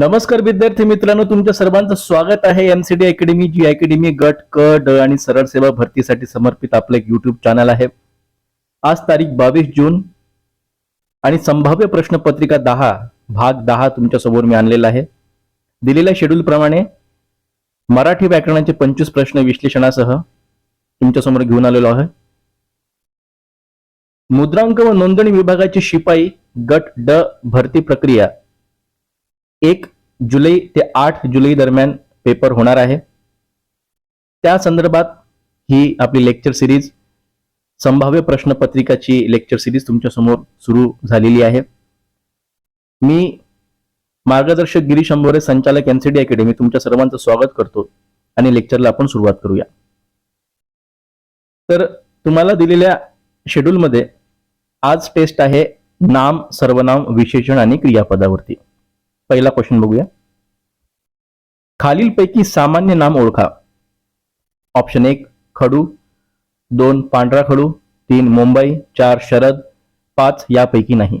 नमस्कार विद्यार्थी मित्रांनो तुमच्या सर्वांचं स्वागत आहे एमसीडी अकॅडमी जी अकॅडमी गट क ड आणि सरळ सेवा भरतीसाठी समर्पित आपलं एक युट्यूब चॅनल आहे. आज तारीख बावीस जून आणि संभाव्य प्रश्नपत्रिका दहा भाग दहा तुमच्यासमोर मी आणलेला आहे. दिलेल्या शेड्यूल प्रमाणे मराठी व्याकरणाचे पंचवीस प्रश्न विश्लेषणासह तुमच्यासमोर घेऊन आलेलो आहे. मुद्रांक व नोंदणी विभागाची शिपाई गट ड भरती प्रक्रिया एक जुलै ते आठ जुलै दरम्यान पेपर होणार आहे. त्या संदर्भात ही आपली लेक्चर सिरीज संभाव्य प्रश्नपत्रिकाची लेक्चर सिरीज तुमच्यासमोर सुरू झालेली आहे. मी मार्गदर्शक गिरीश अंबोरे संचालक एनसीडी अकॅडमी तुमच्या सर्वांचं स्वागत करतो आणि लेक्चरला आपण सुरुवात करूया. तर तुम्हाला दिलेल्या शेड्यूलमध्ये आज टेस्ट आहे नाम सर्वनाम विशेषण आणि क्रियापदावरती. पहिला क्वेश्चन बघूया. खालीलपैकी सामान्य नाम ओळखा. ऑप्शन एक खडू दोन पांढरा खडू तीन मुंबई चार शरद पाच यापैकी नाही.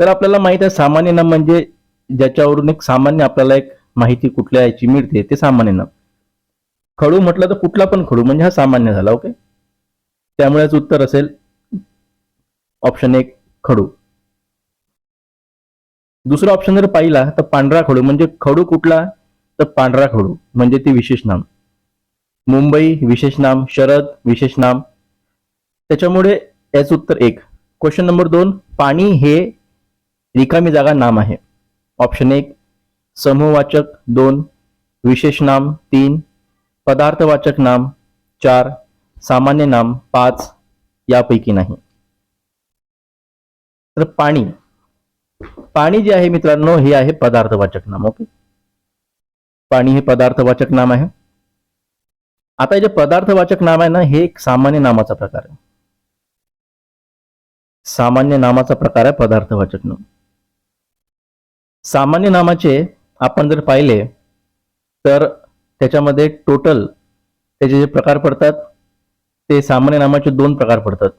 तर आपल्याला माहीत आहे सामान्य नाम म्हणजे ज्याच्यावरून एक सामान्य आपल्याला एक माहिती कुठल्या याची मिळते ते सामान्य नाम. खडू म्हटलं तर कुठला पण खडू म्हणजे हा सामान्य झाला ओके त्यामुळेच उत्तर असेल ऑप्शन एक खडू. दुसरा ऑप्शन जर पाहिला तर पांढरा खडू. म्हणजे खडू कुठला? तर पांढरा खडू. म्हणजे ते विशेष नाम. मुंबई विशेष नाम. शरद विशेष नाम. त्याच्यामुळे याचं उत्तर एक. क्वेश्चन नंबर दोन. पाणी हे रिकामी जागा नाम आहे. ऑप्शन एक. समूहवाचक. दोन. विशेष नाम. तीन. पदार्थवाचक नाम. चार. सामान्य नाम. पाच. यापैकी नाही. तर पाणी. पाणी जे आहे मित्रांनो हे आहे पदार्थवाचक नाम ओके? पाणी हे पदार्थवाचक नाम आहे. आता हे जे पदार्थवाचक नाम आहे ना हे एक सामान्य नामाचा प्रकार आहे. सामान्य नामाचा प्रकार आहे पदार्थवाचक नाम. सामान्य नामाचे आपण जर पाहिले तर त्याच्यामध्ये टोटल त्याचे जे प्रकार पडतात ते सामान्य नामाचे दोन प्रकार पडतात.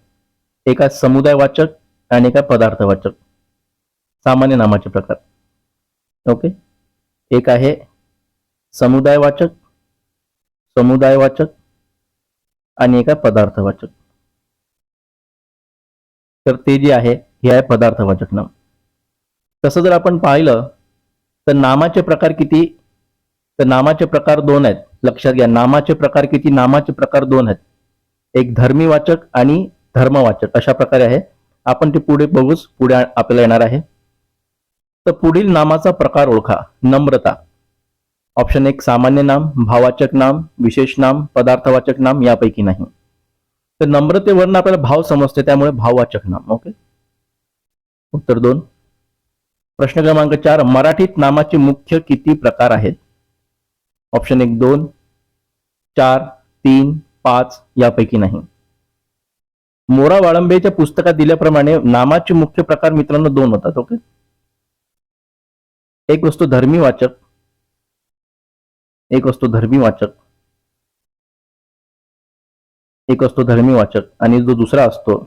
एका समुदायवाचक आणि एका पदार्थवाचक. सामान्य नामाचे प्रकार. ओके? एक आहे समुदायवाचक समुदायवाचक आणि एक आहे पदार्थवाचक. तर ते जे आहे हे आहे पदार्थवाचक नाम. तसं जर आपण पाहिलं तर नामाचे प्रकार किती? तर नामाचे प्रकार दोन आहेत. लक्षात घ्या नामाचे प्रकार किती नामाचे प्रकार दोन आहेत. एक धर्मीवाचक आणि धर्मवाचक अशा प्रकारे आहे. आपण ते पुढे बघूच पुढे आपल्याला येणार आहे. तर पुढील नामाचा प्रकार ओळखा. नम्रता. ऑप्शन एक सामान्य नाम भावाचक नाम विशेष नाम पदार्थवाचक नाम यापैकी नाही. तर नम्रतेवरनं आपल्याला भाव समजते त्यामुळे भाववाचक नाम. ओके? उत्तर दोन. प्रश्न क्रमांक चार मराठीत नामाचे मुख्य किती प्रकार आहेत? ऑप्शन एक दोन चार तीन पाच यापैकी नाही. मोरा वाळंबेच्या पुस्तकात दिल्याप्रमाणे नामाचे मुख्य प्रकार मित्रांनो दोन होतात. ओके? एक वस्तू धर्मी वाचक एक वस्तू धर्मी वाचक एक असतो धर्मी वाचक आणि जो दुसरा असतो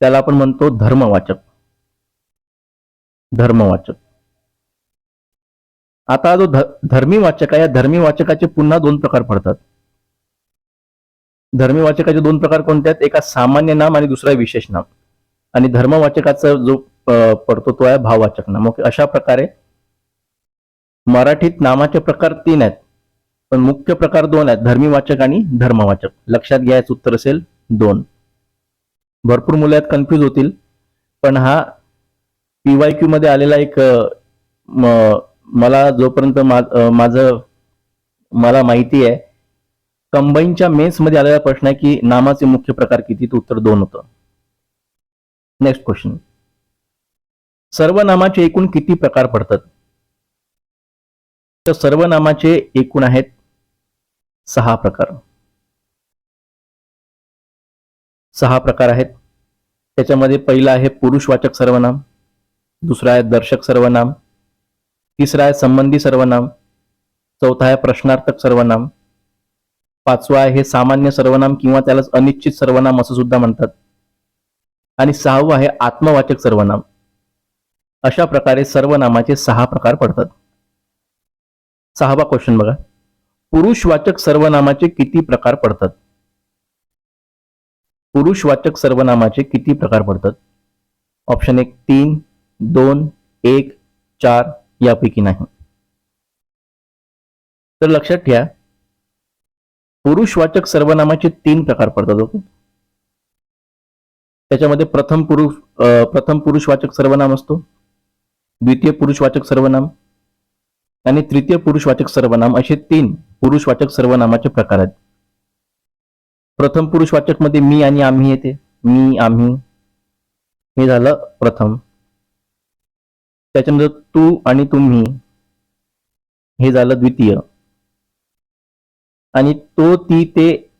त्याला आपण म्हणतो धर्मवाचक धर्मवाचक आता जो ध धर्मी वाचक आहे या धर्मी वाचकाचे पुन्हा दोन प्रकार पडतात. धर्मी वाचकाचे दोन प्रकार कोणते आहेत? एका सामान्य नाम आणि दुसरा विशेष नाम. आणि धर्मवाचकाचा जो पडतो तो आहे भाववाचक नाम. ओके अशा प्रकारे मराठीत नामाचे प्रकार तीन आहेत. पण मुख्य प्रकार दोन आहेत धर्मीवाचक आणि धर्मवाचक. लक्षात घ्यायचं उत्तर असेल दोन. भरपूर मुलं यात कन्फ्यूज होतील. पण हा पीवाय क्यू मध्ये आलेला एक मला जोपर्यंत माझं मला माहिती आहे कंबाईनच्या मेन्समध्ये आलेला प्रश्न आहे की नामाचे मुख्य प्रकार किती? उत्तर दोन होतं. नेक्स्ट क्वेश्चन सर्वनामाचे एकूण किती प्रकार पडतात? तर सर्वनामाचे एकूण आहेत सहा प्रकार. सहा प्रकार आहेत. त्याच्यामध्ये पहिला आहे पुरुषवाचक सर्वनाम दुसरा आहे दर्शक सर्वनाम तिसरा आहे संबंधी सर्वनाम चौथा आहे प्रश्नार्थक सर्वनाम पाचवा आहे हे सामान्य सर्वनाम किंवा त्याला अनिश्चित सर्वनाम असं सुद्धा म्हणतात. आणि सहावं आहे आत्मवाचक सर्वनाम. अशा प्रकारे सर्वनामाचे सहा प्रकार पडतात. सहावा क्वेश्चन बघा. पुरुषवाचक सर्वनामाचे किती प्रकार पडतात? पुरुषवाचक सर्वनामाचे किती प्रकार पडतात? ऑप्शन एक तीन दोन एक चार यापैकी नाही. तर लक्षात ठेवा. पुरुषवाचक सर्वनामाचे तीन प्रकार पडतात ओके? त्याच्यामध्ये प्रथम पुरुष प्रथम पुरुषवाचक सर्वनाम असतो. द्वितीय पुरुषवाचक सर्वनाम आणि तृतीय पुरुषवाचक सर्वनाम असे तीन पुरुषवाचक सर्वनामाचे प्रकार आहेत. प्रथम पुरुषवाचकमध्ये मी आणि आम्ही येते. मी आम्ही. हे झालं प्रथम. त्याच्यानंतर तू आणि तुम्ही. हे झालं द्वितीय. आणि तो ती ते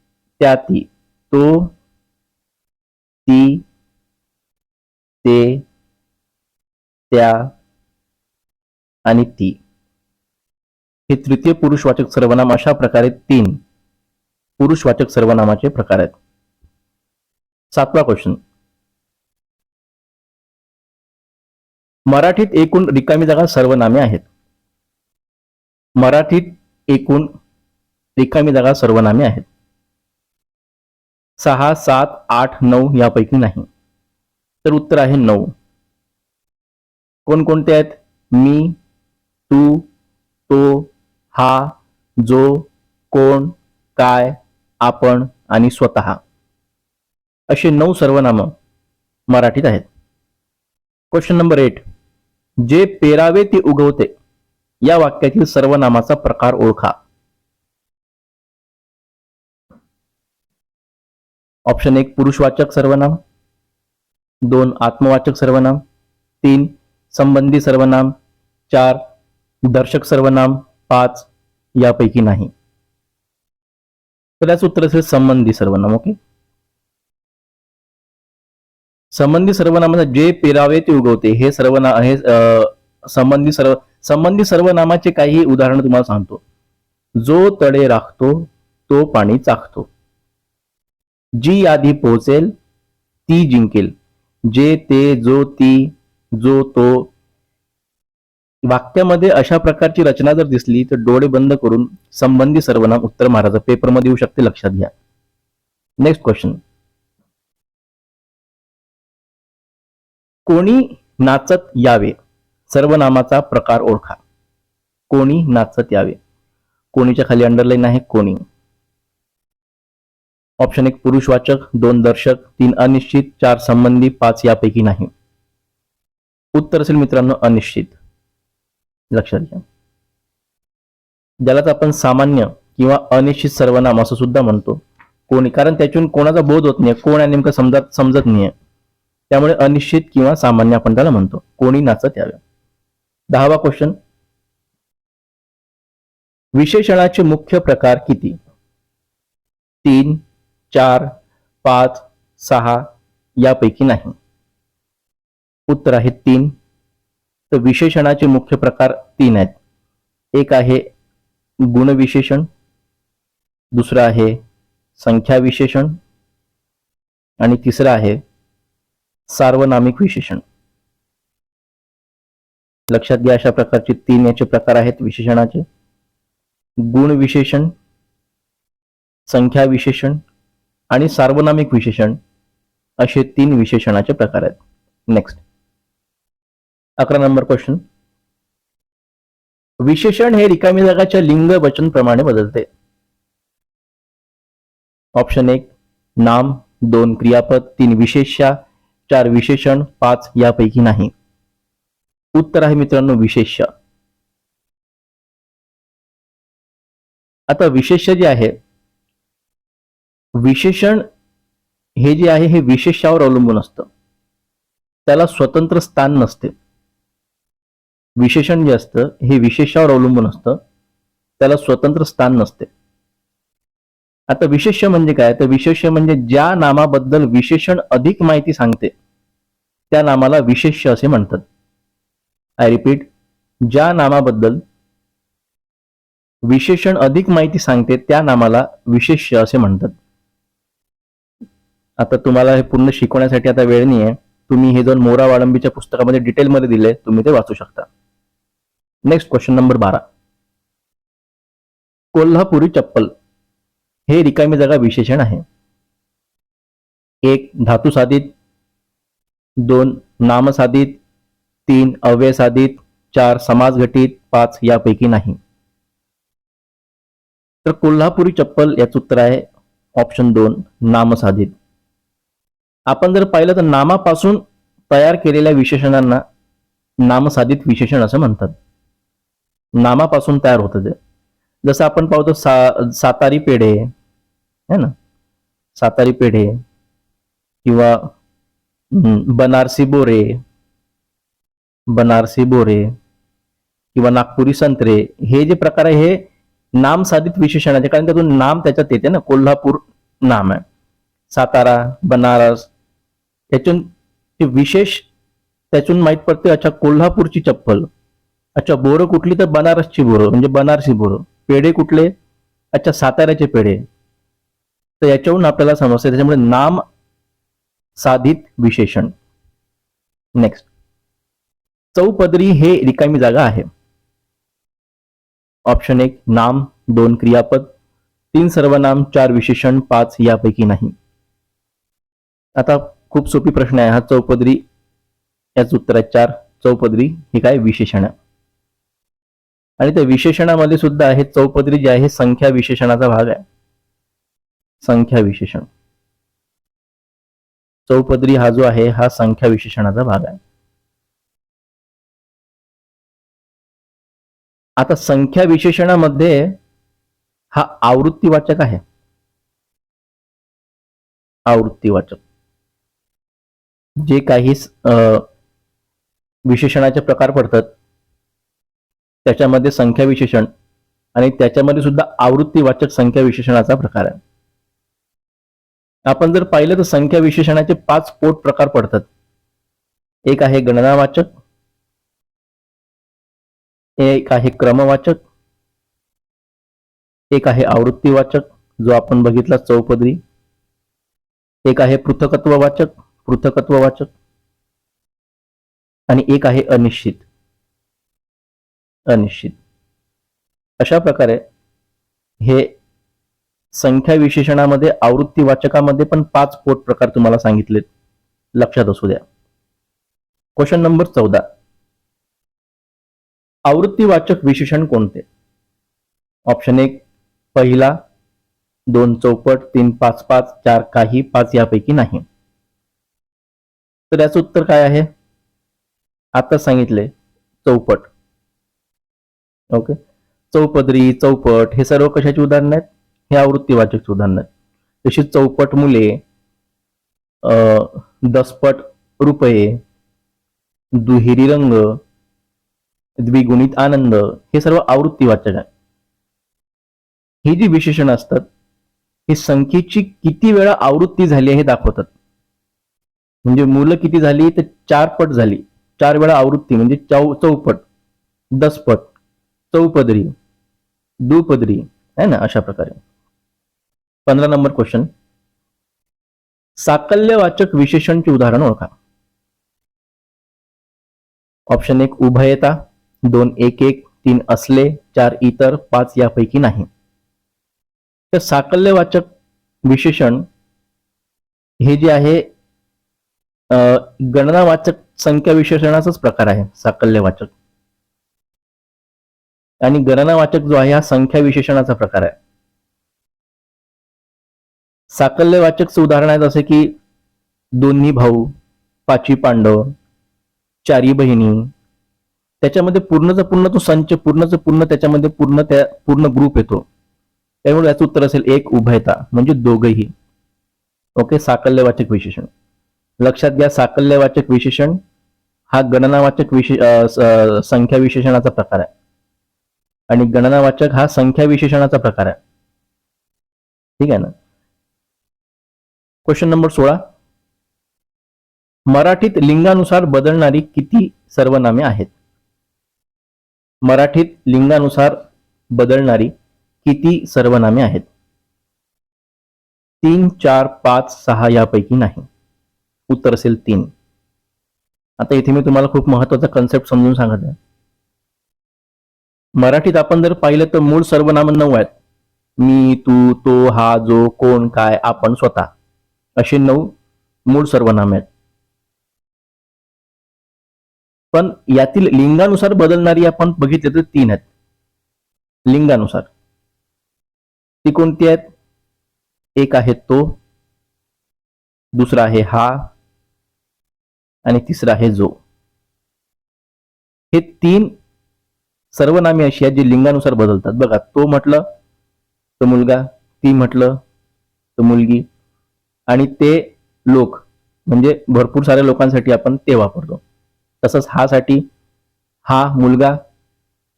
त्या ती. तो ती ते त्या आणि ती. हे तृतीय पुरुषवाचक सर्वनाम अशा प्रकारे तीन पुरुषवाचक सर्वनामाचे प्रकार आहेत. सातवा क्वेश्चन मराठीत एकूण रिकामी जागा सर्वनामे आहेत. मराठीत एकूण रिकामी जागा सर्वनामे आहेत. सहा सात आठ नऊ यापैकी नाही. तर उत्तर आहे नऊ. कोणकोणते आहेत? मी तू तो हा जो कोण काय आपण आणि स्वतः. असे नऊ सर्वनाम मराठीत आहेत. क्वेश्चन नंबर एट जे पेरावे ते उगवते या वाक्यातील सर्वनामाचा प्रकार ओळखा. ऑप्शन एक पुरुषवाचक सर्वनाम. दोन आत्मवाचक सर्वनाम. तीन संबंधी सर्वनाम. चार दर्शक सर्वनाम पाच यापैकी नाही. तर याचं उत्तर असेल संबंधी सर्वनाम ओके? संबंधी सर्वनामाचा जे पेरावे ते उगवते. हे सर्वना हे अं, संबंधी सर्व संबंधी सर्वनामाचे काही उदाहरण तुम्हाला सांगतो. जो तडे राखतो तो पाणी चाखतो. जी यादी पोहोचेल ती जिंकेल. जे ते जो ती जो तो वाक्यामध्ये अशा प्रकारची रचना जर दिसली तर डोळे बंद करून संबंधी सर्वनाम उत्तर महाराजा पेपरमध्ये येऊ शकते. लक्षात घ्या. नेक्स्ट क्वेश्चन कोणी नाचत यावे? सर्वनामाचा प्रकार ओळखा. कोणी नाचत यावे? कोणीच्या खाली अंडरलाईन आहे? कोणी. ऑप्शन एक पुरुषवाचक दोन दर्शक तीन अनिश्चित चार संबंधी पाच यापैकी नाही. उत्तर असेल मित्रांनो अनिश्चित. लक्षात घ्या. ज्यालाच आपण सामान्य किंवा अनिश्चित सर्वनाम असं सुद्धा म्हणतो. कोणी कारण त्याच्यातून कोणाचा बोध होत नाही कोण आहे नेमकं समजत समजत नाहीये त्यामुळे अनिश्चित किंवा सामान्य आपण त्याला म्हणतो. कोणी नाचत यावे दहावा क्वेश्चन विशेषणाचे मुख्य प्रकार किती? तीन चार पाच सहा यापैकी नाही. उत्तर आहे तीन. तर विशेषणाचे मुख्य प्रकार तीन आहेत. एक आहे गुणविशेषण दुसरं आहे संख्या विशेषण आणि तिसरं आहे सार्वनामिक विशेषण. लक्षात घ्या अशा प्रकारचे तीन याचे प्रकार आहेत विशेषणाचे. गुण विशेषण संख्या विशेषण आणि सार्वनामिक विशेषण असे तीन विशेषणाचे प्रकार आहेत. नेक्स्ट अकरा नंबर क्वेश्चन विशेषण हे रिकामी जागाच्या लिंग वचन प्रमाणे बदलते. ऑप्शन एक नाम दोन क्रियापद तीन विशेषा चार विशेषण पाच यापैकी नाही. उत्तर आहे मित्रांनो विशेष. आता विशेष जे आहे विशेषण हे जे आहे हे विशेषावर अवलंबून असतं. त्याला स्वतंत्र स्थान नसते. विशेषण जे असतं हे विशेषावर अवलंबून असतं. त्याला स्वतंत्र स्थान नसते. आता विशेष म्हणजे काय? तर विशेष म्हणजे ज्या नामाबद्दल विशेषण अधिक माहिती सांगते त्या नामाला विशेष असे म्हणतात. आय रिपीट ज्या नामाबद्दल विशेषण अधिक माहिती सांगते त्या नामाला विशेष असे म्हणतात. आता तुम्हाला हे पूर्ण शिकवण्यासाठी आता वेळ नाही आहे तुम्ही हे दोन मोरा वाळंबीच्या पुस्तकामध्ये डिटेलमध्ये दिले तुम्ही ते वाचू शकता. नेक्स्ट क्वेश्चन नंबर बारा. कोल्हापुरी चप्पल हे रिकामी जागा विशेषण आहे. एक धातू साधित. दोन नामसाधित तीन अव्यय साधित. चार समाज घटित. पाच यापैकी नाही. तर कोल्हापुरी चप्पल याचं उत्तर आहे ऑप्शन दोन नामसाधित आपण जर पाहिलं तर नामापासून तयार केलेल्या विशेषणांना नामसाधित विशेषण असं म्हणतात. नामापासून तयार होतं ते. जसं आपण पाहतो सा सातारी पेढे है ना? सातारी पेढे किंवा बनारसी बोरे बनारसी बोरे किंवा नागपुरी संत्रे हे जे प्रकार आहे हे नाम साधित विशेषणाचे कारण त्यातून नाम त्याच्यात येते ना कोल्हापूर नाम आहे. सातारा बनारस त्याच्यातून ते विशेष त्यातून माहीत पडते अच्छा कोल्हापूरची चप्पल. अच्छा बोरं कुठली तर बनारसची बोरं म्हणजे बनारसी बोरं. पेढे कुठले? अच्छा साताऱ्याचे पेढे. तर याच्यावरून आपल्याला समजते त्याच्यामुळे नाम साधित विशेषण. नेक्स्ट चौपदरी हे रिकामी जागा आहे. ऑप्शन एक नाम दोन क्रियापद तीन सर्वनाम चार विशेषण पाच यापैकी नाही. आता खूप सोपी प्रश्न आहे हा चौपदरी याच उत्तर आहे चार चौपदरी हे काय विशेषण आहे? आणि त्या विशेषणामध्ये सुद्धा आहे चौपदरी जे आहे संख्या विशेषणाचा भाग आहे. संख्या विशेषण. चौपदरी हा जो आहे हा संख्या विशेषणाचा भाग आहे. आता संख्या विशेषणामध्ये हा आवृत्तीवाचक आहे. आवृत्तीवाचक. जे काही अं, विशेषणाचे प्रकार पडतात त्याच्यामध्ये संख्या विशेषण आणि त्याच्यामध्ये सुद्धा आवृत्तीवाचक संख्या विशेषणाचा प्रकार आहे. आपण जर पाहिलं तर संख्या विशेषणाचे पाच पोट प्रकार पडतात. एक आहे गणनावाचक एक आहे क्रमवाचक एक आहे आवृत्तीवाचक जो आपण बघितला चौपदरी एक आहे पृथकत्ववाचक पृथकत्ववाचक आणि एक आहे अनिश्चित. अनिश्चित. अशा प्रकारे हे संख्या विशेषणामध्ये आवृत्ती वाचकामध्ये पण पाच पोट प्रकार तुम्हाला सांगितलेत. लक्षात असू द्या. क्वेश्चन नंबर चौदा. आवृत्तीवाचक विशेषण कोणते? ऑप्शन एक पहिला दोन चौपट तीन पाच पाच चार काही पाच यापैकी नाही. तर याचं उत्तर काय आहे? आता सांगितले चौपट. ओके चौपदरी चौपट हे सर्व कशाची उदाहरणं आहेत? हे आवृत्तीवाचकची उदाहरणं आहेत. तशी चौपट मुले अं, दसपट रुपये दुहेरी रंग द्विगुणित आनंद हे सर्व आवृत्तीवाचक आहे ही जी विशेषण असतात ही संख्येची किती वेळा आवृत्ती झाली हे दाखवतात. म्हणजे मुलं किती झाली तर चार पट झाली. चार वेळा आवृत्ती म्हणजे चौ चौपट दसपट चौपदरी दुपदरी आहे ना अशा प्रकारे. पंधरा नंबर क्वेश्चन साकल्यवाचक विशेषणचे उदाहरण ओळखा. ऑप्शन एक उभयता दोन एक एक. तीन असले. चार इतर. पाच यापैकी नाही. तर साकल्यवाचक विशेषण हे जे आहे गणनावाचक संख्या विशेषणाचाच प्रकार आहे साकल्यवाचक. आणि गणनावाचक जो आहे हा संख्या विशेषणाचा प्रकार आहे. साकल्यवाचकचं उदाहरण आहे जसे की दोन्ही भाऊ पाची पांडव चारी बहिणी त्याच्यामध्ये पूर्णचा पूर्ण तो संच पूर्णच पूर्ण त्याच्यामध्ये पूर्ण त्या पूर्ण ग्रुप येतो. त्यामुळे याचं उत्तर असेल एक उभयता म्हणजे दोघही. ओके साकल्यवाचक विशेषण. लक्षात घ्या साकल्यवाचक विशेषण हा गणनावाचक विशे संख्या विशेषणाचा प्रकार आहे. आणि गणनावाचक हा संख्या विशेषणाचा प्रकार आहे. ठीक आहे ना? क्वेश्चन नंबर सोळा. मराठीत लिंगानुसार बदलणारी किती सर्वनामे आहेत? मराठीत लिंगानुसार बदलणारी किती सर्वनामे आहेत? तीन चार पाच सहा यापैकी नाही. उत्तर असेल तीन. आता इथे मी तुम्हाला खूप महत्त्वाचा कन्सेप्ट समजून सांगत आहे. मराठीत आपण जर पाहिलं तर मूळ सर्वनाम नऊ आहेत. मी तू तो हा जो कोण काय आपण स्वतः. असे नऊ मूळ सर्वनाम आहेत. पण यातील लिंगानुसार बदलणारी आपण बघितले तर तीन आहेत. लिंगानुसार. ती कोणती आहेत? एक आहे तो दुसरा आहे हा आणि तिसरा आहे जो. हे तीन सर्वनामी अशी आहेत जी लिंगानुसार बदलतात. बघा तो म्हटलं तो मुलगा ती म्हटलं तो मुलगी आणि ते लोक म्हणजे भरपूर साऱ्या लोकांसाठी आपण ते वापरतो. तसंच हा साठी हा मुलगा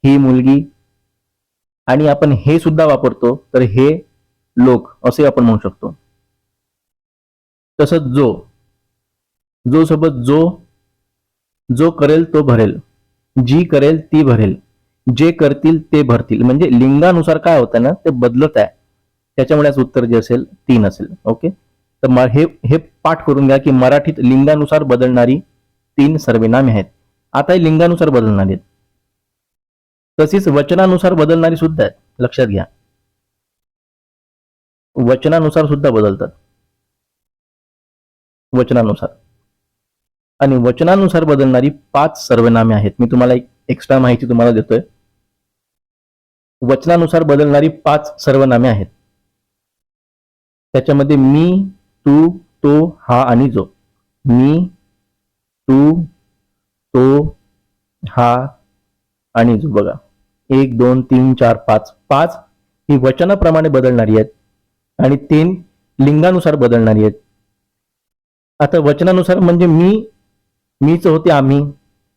ही मुलगी आणि आपण हे सुद्धा वापरतो तर हे लोक असे आपण म्हणू शकतो. तसंच जो जो सोबत जो जो करेल तो भरेल. जी करेल ती भरेल. जे करतील ते भरतील. म्हणजे लिंगानुसार काय होतं ना ते बदलत आहे. त्याच्यामुळे उत्तर जे असेल तीन असेल ओके? तर हे हे पाठ करून घ्या की मराठीत लिंगानुसार बदलणारी तीन सर्वनामे आहेत. आता हे लिंगानुसार बदलणारी आहेत. तसेच वचनानुसार बदलणारी सुद्धा आहेत. लक्षात घ्या. वचनानुसार सुद्धा बदलतात. वचनानुसार. आणि वचनानुसार बदलणारी पाच सर्वनामे आहेत. मी तुम्हाला एक एक्स्ट्रा माहिती तुम्हाला देतोय. वचनानुसार बदलणारी पाच सर्वनामे आहेत. त्याच्यामध्ये मी तू तो हा आणि जो. मी तू तो हा आणि जो. बघा. एक दोन तीन चार पाच. पाच ही वचनाप्रमाणे बदलणारी आहेत आणि तीन लिंगानुसार बदलणारी आहेत. आता वचनानुसार म्हणजे मी मीच होते आम्ही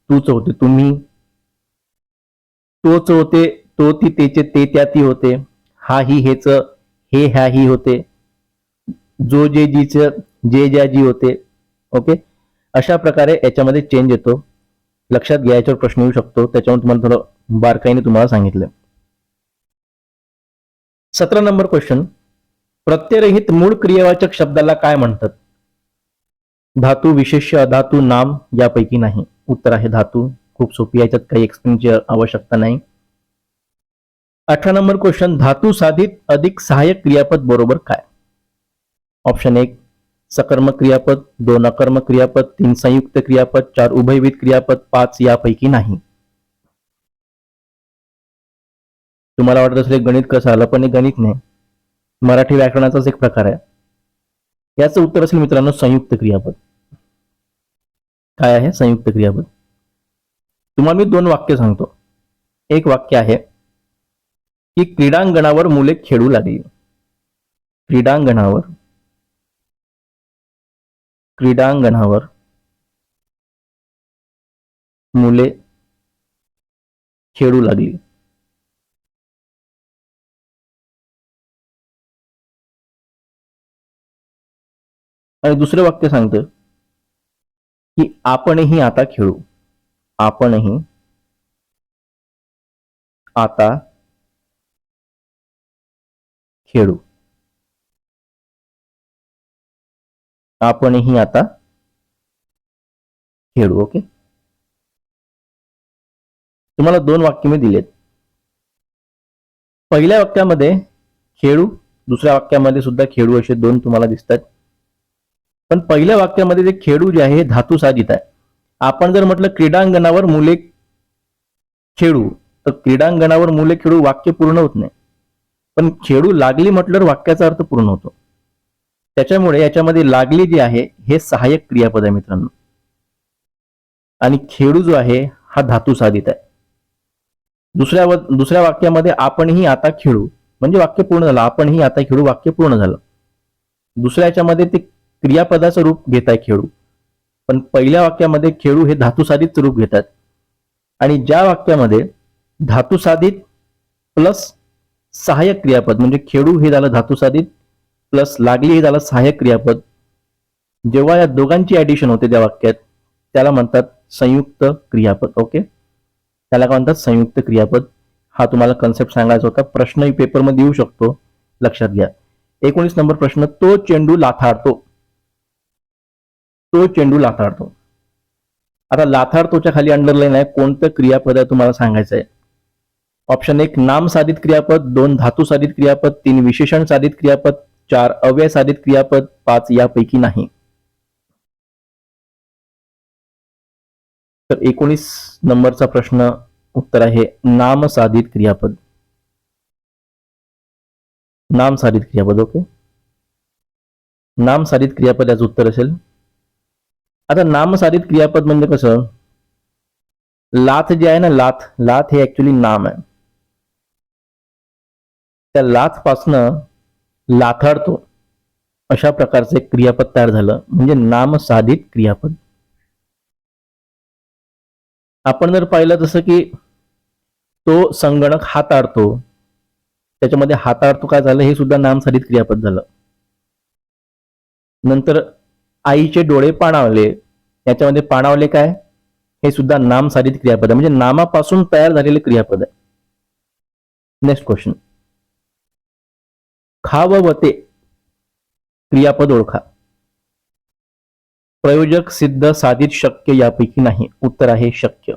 तूच होते तुम्ही. तोच होते तो ती तेचे ते त्या ती होते. हा ही हेच हे ह्या ही होते. जो जे जीच जे ज्या जी होते. ओके अशा प्रकारे याच्यामध्ये चेंज येतो. लक्षात घ्या याच्यावर प्रश्न येऊ शकतो. त्याच्यावर तुम्हाला थोडं बारकाईने तुम्हाला सांगितलं. सतरा नंबर क्वेश्चन प्रत्ययरहित मूळ क्रियावाचक शब्दाला काय म्हणतात? धातू विशेष अधातू नाम यापैकी नाही. उत्तर आहे धातू. खूप सोपी आहे, याच्यात काही एक्सप्लेनची आवश्यकता नाही. अठरा नंबर क्वेश्चन धातू साधित अधिक सहाय्यक क्रियापद बरोबर काय? ऑप्शन एक सकर्मक क्रियापद दोन अकर्मक क्रियापद तीन संयुक्त क्रियापद चार उभयविध क्रियापद पाच यापैकी नाही. तुम्हाला वाटत असेल गणित कसं आलं पण हे गणित नाही. मराठी व्याकरणाचाच एक प्रकार आहे. याचं उत्तर असेल मित्रांनो संयुक्त क्रियापद. काय आहे? संयुक्त क्रियापद. तुम्हाला मी दोन वाक्य सांगतो. एक वाक्य आहे की क्रीडांगणावर मुले खेळू लागली. क्रीडांगणावर. क्रीडांगणावर मुले खेळू लागली. आणि दुसरं वाक्य सांगतं की आपणही आता खेळू. आपणही आता खेळू. आपणही आता खेळू ओके? तुम्हाला दोन वाक्य मी दिलेत. पहिल्या वाक्यामध्ये खेळू दुसऱ्या वाक्यामध्ये सुद्धा खेळू असे दोन तुम्हाला दिसतात. पण पहिल्या वाक्यामध्ये जे खेळू जे आहे हे धातू साधित आहे. आपण जर म्हटलं क्रीडांगणावर मुले खेळू तर क्रीडांगणावर मुले खेळू वाक्य पूर्ण होत नाही. पण खेळू लागली म्हटल्यावर वाक्याचा अर्थ पूर्ण होतो. त्याच्यामुळे याच्यामध्ये लागली जी आहे हे सहाय्यक क्रियापद आहे मित्रांनो. आणि खेळू जो आहे हा धातू साधित आहे. दुसऱ्या दुसऱ्या वाक्यामध्ये आपणही आता खेळू म्हणजे वाक्य पूर्ण झालं. आपणही आता खेळू वाक्य पूर्ण झालं. दुसऱ्या याच्यामध्ये ते क्रियापदाचं रूप घेत आहे खेळू. पण पहिल्या वाक्यामध्ये खेळू हे धातुसाधित रूप घेतात. आणि ज्या वाक्यामध्ये धातुसाधित प्लस सहाय्यक क्रियापद म्हणजे खेळू हे झालं धातुसाधित प्लस लागली हे झालं सहाय्यक क्रियापद जेव्हा या दोघांची ऍडिशन होते त्या वाक्यात त्याला म्हणतात संयुक्त क्रियापद. ओके त्याला काय म्हणतात? संयुक्त क्रियापद. हा तुम्हाला कन्सेप्ट सांगायचा होता. प्रश्नही पेपरमध्ये येऊ शकतो. लक्षात घ्या. एकोणीस नंबर प्रश्न तो चेंडू लाथाडतो तो चेंडू लाथाडतो आता लाथाडतोच्या खाली अंडरलाईन आहे कोणतं क्रियापद आहे तुम्हाला सांगायचं आहे ऑप्शन एक नाम साधित क्रियापद दोन धातू साधित क्रियापद तीन विशेषण साधित क्रियापद चार अव्यय साधित क्रियापद पाच यापैकी नाही. तर एकोणीस नंबरचा प्रश्न उत्तर आहे नाम साधित क्रियापद. नाम साधित क्रियापद ओके नाम साधित क्रियापद याचं उत्तर असेल आता नाम साधित क्रियापद म्हणजे कसं? लाथ जे आहे ना लाथ लाथ हे ऍक्च्युली नाम आहे. त्या लाथ पासनं लाथाडतो. अशा प्रकारचं एक क्रियापद तयार झालं. म्हणजे नाम साधित क्रियापद. आपण जर पाहिलं जसं की तो संगणक हाताळतो. त्याच्यामध्ये हाताळतो काय झालं? हे सुद्धा नामसाधित क्रियापद झालं. नंतर आईचे डोळे पाणावले. याच्यामध्ये पाणावले काय? हे सुद्धा नाम साधित क्रियापद आहे. म्हणजे नामापासून तयार झालेले क्रियापद आहे. नेक्स्ट क्वेश्चन खाववते. क्रियापद ओळखा. प्रयोजक सिद्ध साधित शक्य यापैकी नाही. उत्तर आहे शक्य.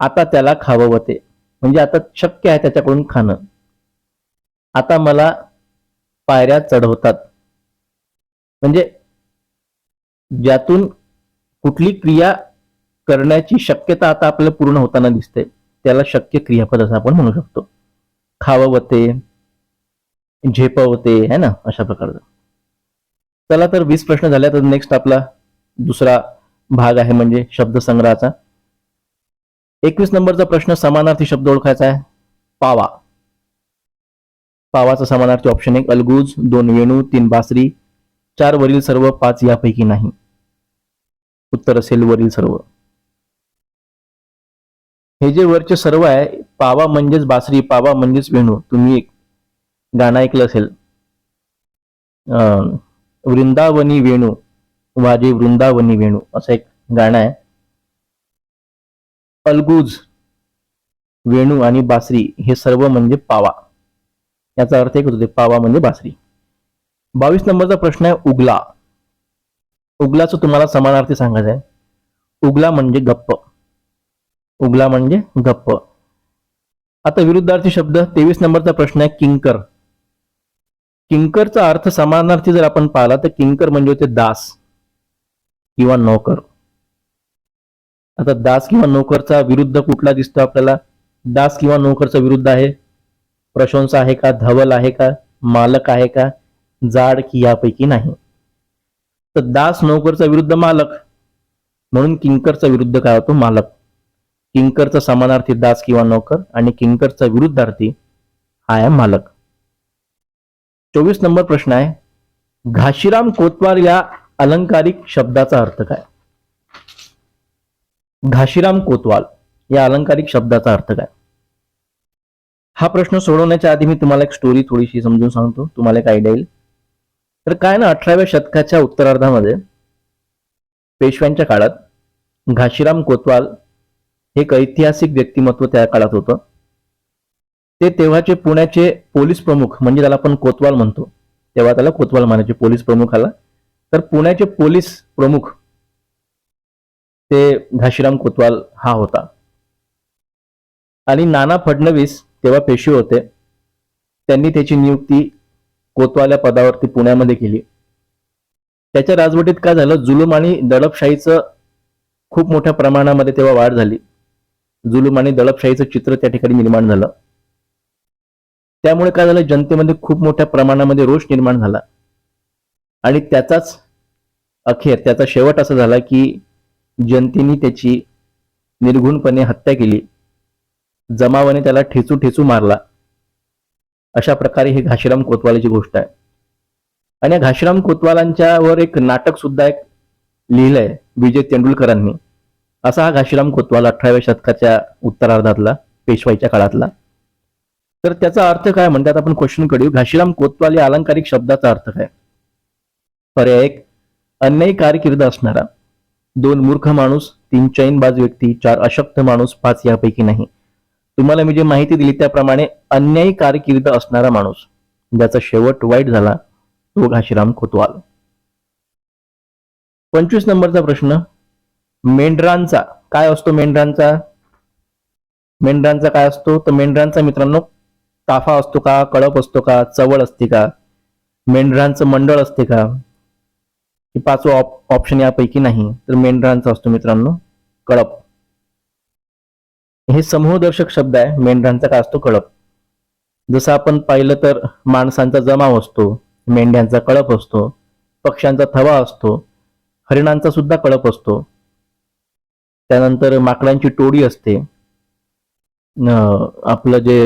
आता त्याला खाववते. म्हणजे आता शक्य आहे त्याच्याकडून खाणं. आता मला पायऱ्या चढवतात. म्हणजे ज्यातून कुठली क्रिया करण्याची शक्यता आता आपल्याला पूर्ण होताना दिसते त्याला शक्य क्रियापद असं आपण म्हणू शकतो. खाववते झेपवते है ना अशा प्रकारचं. चला तर वीस प्रश्न झाले तर नेक्स्ट आपला दुसरा भाग आहे म्हणजे शब्दसंग्रहाचा. एकवीस नंबरचा प्रश्न समानार्थी शब्द ओळखायचा आहे. पावा. पावाचा समानार्थी ऑप्शन एक अलगूज दोन वेणू तीन बासरी चार वरील सर्व पाच यापैकी नाही. उत्तर असेल वरील सर्व. हे जे वरचे सर्व आहे पावा म्हणजेच बासरी पावा म्हणजेच वेणू तुम्ही एक गाणं ऐकलं असेल. वृंदावनी वेणू वाजे वृंदावनी वेणू असं एक गाणं आहे. अलगुज वेणू आणि बासरी हे सर्व म्हणजे पावा. याचा अर्थ एक होतो पावा म्हणजे बासरी. बावीस नंबरचा प्रश्न आहे उगला. उगलाचं तुम्हाला समानार्थी सांगायचं आहे उगला म्हणजे गप्प. उगला म्हणजे गप्प. आता विरुद्धार्थी शब्द तेवीस नंबरचा प्रश्न आहे किंकर. किंकरचा अर्थ समानार्थी जर आपण पाहिला तर किंकर म्हणजे होते दास किंवा नोकर. आता दास किंवा नोकरचा विरुद्ध कुठला दिसतो आपल्याला? दास किंवा नोकरचा विरुद्ध आहे. प्रशंसा आहे का? धवल आहे का? मालक आहे का? जाड की यापैकी नाही. तर दास नोकरचा विरुद्ध मालक. म्हणून किंकरचा विरुद्ध काय होतो? मालक. किंकरचा समानार्थी दास किंवा नोकर आणि किंकरचा विरुद्धार्थी हा आहे मालक. चोवीस नंबर प्रश्न आहे. घाशीराम कोतवाल या अलंकारिक शब्दाचा अर्थ काय? घाशीराम कोतवाल या अलंकारिक शब्दाचा अर्थ काय? हा प्रश्न सोडवण्याच्या आधी मी तुम्हाला एक स्टोरी थोडीशी समजून सांगतो. तुम्हाला एक आयडिया येईल. तर काय ना अठराव्या शतकाच्या उत्तरार्धामध्ये पेशव्यांच्या काळात घाशीराम कोतवाल हे एक ऐतिहासिक व्यक्तिमत्व त्या काळात होतं. ते तेव्हाचे पुण्याचे पोलीस प्रमुख म्हणजे त्याला आपण कोतवाल म्हणतो. तेव्हा त्याला कोतवाल म्हणायचे पोलीस प्रमुखाला. तर पुण्याचे पोलीस प्रमुख ते घाशीराम कोतवाल हा होता. आणि नाना फडणवीस तेव्हा पेशवे होते त्यांनी त्याची नियुक्ती कोतवाल्या पदावरती पुण्यामध्ये केली. त्याच्या राजवटीत काय झालं? जुलूम आणि दडपशाहीचं खूप मोठ्या प्रमाणामध्ये तेव्हा वाढ झाली. जुलूम आणि दडपशाहीचं चित्र त्या ठिकाणी निर्माण झालं. त्यामुळे काय झालं? जनतेमध्ये खूप मोठ्या प्रमाणामध्ये रोष निर्माण झाला. आणि त्याचाच अखेर त्याचा शेवट असा झाला की जनतेने त्याची निर्घुणपणे हत्या केली. जमावाने त्याला ठेचू ठेचू मारला. अशा प्रकारे ही घाशीराम कोतवालाची गोष्ट आहे. आणि या घाशीराम कोतवालांच्या वर एक नाटक सुद्धा एक लिहिलंय विजय तेंडुलकरांनी. असा हा घाशीराम कोतवाल अठराव्या शतकाच्या उत्तरार्धातला पेशवाईच्या काळातला. तर त्याचा अर्थ काय म्हणतात आपण क्वेश्चनकडे घाशीराम कोतवाल या अलंकारिक शब्दाचा अर्थ काय? पर्याय एक अन्यायी कारकीर्द असणारा. दोन मूर्ख माणूस तीन चैनबाज व्यक्ती चार अशक्त माणूस पाच यापैकी नाही. तुम्हाला मी जी माहिती दिली त्याप्रमाणे अन्यायी कारकीर्द असणारा माणूस ज्याचा शेवट वाईट झाला तो घाशीराम कोतवाल. पंचवीस नंबरचा प्रश्न मेंढरांचा काय असतो मेंढरांचा? मेंढरांचा काय असतो? तर मेंढरांचा मित्रांनो ताफा असतो का कळप असतो का चवळ असते का मेंढरांचं मंडळ असते का? हे ऑप्शन यापैकी नाही तर मेंढरांचा असतो मित्रांनो कळप. हे समूहदर्शक शब्द आहे मेंढ्यांचा काय असतो कळप. जसं आपण पाहिलं तर माणसांचा जमाव असतो मेंढ्यांचा कळप असतो पक्ष्यांचा थवा असतो हरिणांचा सुद्धा कळप असतो. त्यानंतर माकडांची टोळी असते. अं, आपलं जे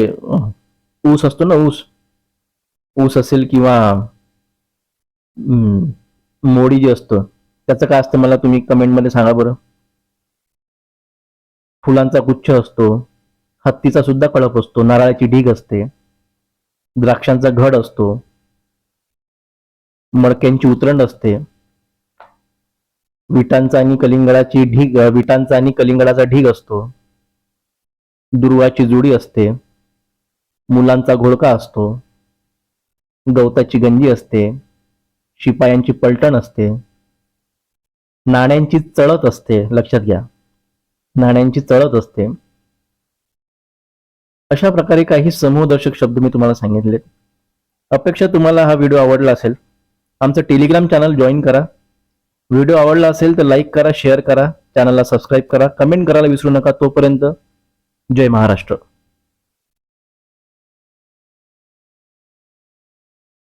ऊस असतो ना ऊस? ऊस असेल किंवा मोडी जे असतं त्याचं काय असतं मला तुम्ही कमेंटमध्ये सांगा बरं. फुलांचा गुच्छ असतो हत्तीचा सुद्धा कळप असतो नारळाची ढीग असते द्राक्षांचा घड असतो मडक्यांची उतरंड असते विटांचा आणि कलिंगडाची ढीग विटांचा आणि कलिंगडाचा ढीग असतो दुर्वाची जुडी असते मुलांचा घोळका असतो गवताची गंजी असते शिपायांची पलटण असते नाण्यांची चळत असते लक्षात घ्या. नाण्यांची चळत असते. अशा प्रकारे काही समूहदर्शक शब्द मी तुम्हाला सांगितले अपेक्षा तुम्हाला हा व्हिडिओ आवडला असेल आमचं टेलिग्राम चॅनल जॉईन करा. व्हिडिओ आवडला असेल तर लाईक करा शेअर करा चॅनलला सबस्क्राईब करा कमेंट करायला विसरू नका तोपर्यंत. जय महाराष्ट्र.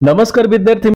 नमस्कार विद्यार्थी